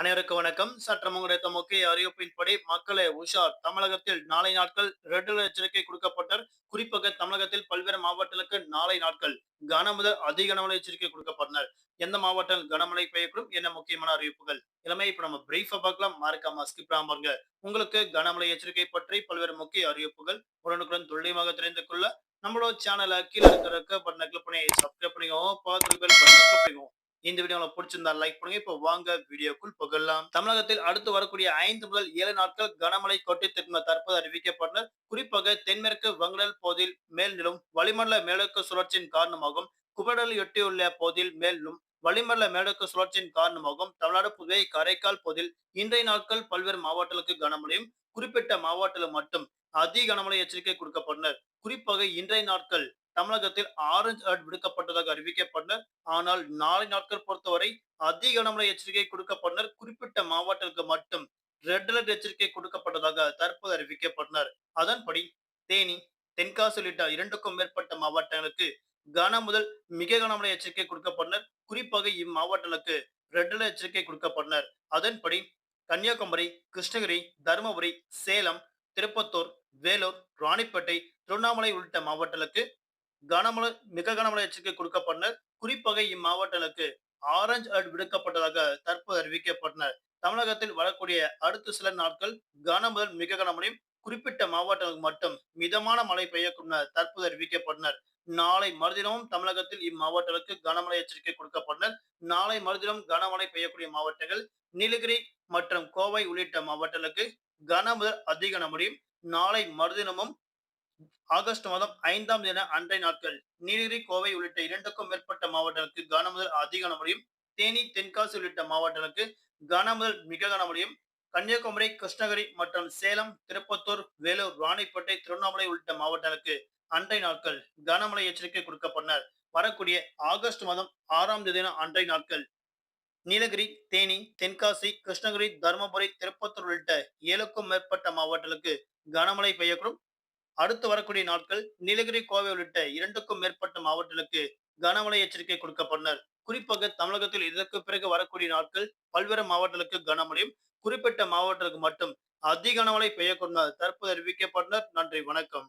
அனைவருக்கும் வணக்கம். சற்றம் கிடைத்த முக்கிய அறிவிப்பின்படி மக்களே உஷார். தமிழகத்தில் நாளை நாட்கள் ரெட் எச்சரிக்கை கொடுக்கப்பட்டார் குறிப்பாக தமிழகத்தில் பல்வேறு மாவட்டங்களுக்கு நாளை நாட்கள் கன முதல் அதிக கனமழை எச்சரிக்கை கொடுக்கப்பட்டனர் எந்த மாவட்டம் கனமழை பெய்யக்கூடும் என்ன முக்கியமான அறிவிப்புகள்? இளமை இப்ப நம்ம பிரீஃபா பார்க்கலாம். மறக்காம ஸ்கிப் பாருங்க. உங்களுக்கு கனமழை எச்சரிக்கை பற்றி பல்வேறு முக்கிய அறிவிப்புகள் உடனுக்குடன் துல்லியமாக தெரிந்து கொள்ள நம்மளோட சேனலை கீழே இருக்கிற பட்டனை கிளிக் பண்ணி சப்ஸ்கிரைப் பண்ணிக்கோங்க. பார்த்து இந்த வீடியோ உங்களுக்கு பிடிச்சிருந்தா லைக் பண்ணுங்க. இப்போ வாங்க வீடியோக்குள் புகழலாம் தமிழகத்தில் அடுத்து வரக்கூடிய ஐந்து முதல் ஏழு நாட்கள் கனமழை கொட்டித்திருக்கும் தற்போது அறிவிக்கப்பட்டனர் குறிப்பாக தென்மேற்கு வங்கடல் பகுதியில் மேல் நிலும் வளிமண்டல மேலடுக்கு சுழற்சியின் காரணமாகவும் குபடல் எட்டியுள்ள பகுதியில் மேலும் வளிமண்டல மேலடுக்கு சுழற்சியின் காரணமாகவும் தமிழ்நாடு புதுவை காரைக்கால் பகுதியில் இன்றைய நாட்கள் பல்வேறு மாவட்டங்களுக்கு கனமழையும் குறிப்பிட்ட மாவட்டத்தில் மட்டும் அதி கனமழை எச்சரிக்கை கொடுக்கப்பட்டனர் குறிப்பாக இன்றைய நாட்கள் தமிழகத்தில் ஆரஞ்சு அலர்ட் விடுக்கப்பட்டதாக அறிவிக்கப்பட்டனர் ஆனால் நாளை நாட்கள் பொறுத்தவரை அதிக கனமழை எச்சரிக்கை கொடுக்கப்பட்டனர். குறிப்பிட்ட மாவட்டங்களுக்கு மட்டும் ரெட் அலர்ட் எச்சரிக்கை கொடுக்கப்பட்டதாக தற்போது அறிவிக்கப்பட்டனர். அதன்படி தேனி தென்காசி உள்ளிட்ட இரண்டுக்கும் மேற்பட்ட மாவட்டங்களுக்கு கன முதல் மிக கனமழை எச்சரிக்கை கொடுக்கப்பட்டனர். குறிப்பாக இம்மாவட்டங்களுக்கு ரெட் அலர்ட் எச்சரிக்கை கொடுக்கப்பட்டனர். அதன்படி கன்னியாகுமரி கிருஷ்ணகிரி தருமபுரி சேலம் திருப்பத்தூர் வேலூர் ராணிப்பேட்டை திருவண்ணாமலை உள்ளிட்ட மாவட்டங்களுக்கு கனமழை மிக கனமழை எச்சரிக்கை கொடுக்கப்பட்டனர். குறிப்பாக இம்மாவட்டங்களுக்கு ஆரஞ்சு அலர்ட் விடுக்கப்பட்டதாக தற்போது அறிவிக்கப்பட்டனர். தமிழகத்தில் வரக்கூடிய அடுத்த சில நாட்கள் கன முதல் மிக கனமழையும் குறிப்பிட்ட மாவட்டங்களுக்கு மட்டும் மிதமான மழை பெய்யக்கும் தற்போது அறிவிக்கப்பட்டனர். நாளை மறுதினமும் தமிழகத்தில் இம்மாவட்டங்களுக்கு கனமழை எச்சரிக்கை கொடுக்கப்பட்டனர். நாளை மறுதினம் கனமழை பெய்யக்கூடிய மாவட்டங்கள் நீலகிரி மற்றும் கோவை உள்ளிட்ட மாவட்டங்களுக்கு கன முதல் அதிக கனமழையும் நாளை மறுதினமும் ஆகஸ்ட் மாதம் ஐந்தாம் தின அன்றைய நாட்கள். நீலகிரி கோவை உள்ளிட்ட இரண்டுக்கும் மேற்பட்ட மாவட்டங்களுக்கு கனமுதல் அதிக கனமழையும் தேனி தென்காசி உள்ளிட்ட மாவட்டங்களுக்கு கனமுதல் மிக கனமழையும் கன்னியாகுமரி கிருஷ்ணகிரி மற்றும் சேலம் திருப்பத்தூர் வேலூர் ராணிப்பேட்டை திருவண்ணாமலை உள்ளிட்ட மாவட்டங்களுக்கு அன்றைய நாட்கள் கனமழை எச்சரிக்கை கொடுக்கப்பட்டனர். வரக்கூடிய ஆகஸ்ட் மாதம் ஆறாம் தேதி அன்றைய நாட்கள். நீலகிரி தேனி தென்காசி கிருஷ்ணகிரி தருமபுரி திருப்பத்தூர் உள்ளிட்ட ஏழுக்கும் மேற்பட்ட மாவட்டங்களுக்கு கனமழை பெய்யக்கூடும். அடுத்து வரக்கூடிய நாட்கள் நீலகிரி கோவை உள்ளிட்ட இரண்டுக்கும் மேற்பட்ட மாவட்டங்களுக்கு கனமழை எச்சரிக்கை கொடுக்கப்பட்டனர். குறிப்பாக தமிழகத்தில் இதற்கு பிறகு வரக்கூடிய நாட்கள் பல்வேறு மாவட்டங்களுக்கு கனமழையும் குறிப்பிட்ட மாவட்டங்களுக்கு மட்டும் அதிக கனமழை பெய்யக்கூடும் தற்போது அறிவிக்கப்பட்டனர். நன்றி வணக்கம்.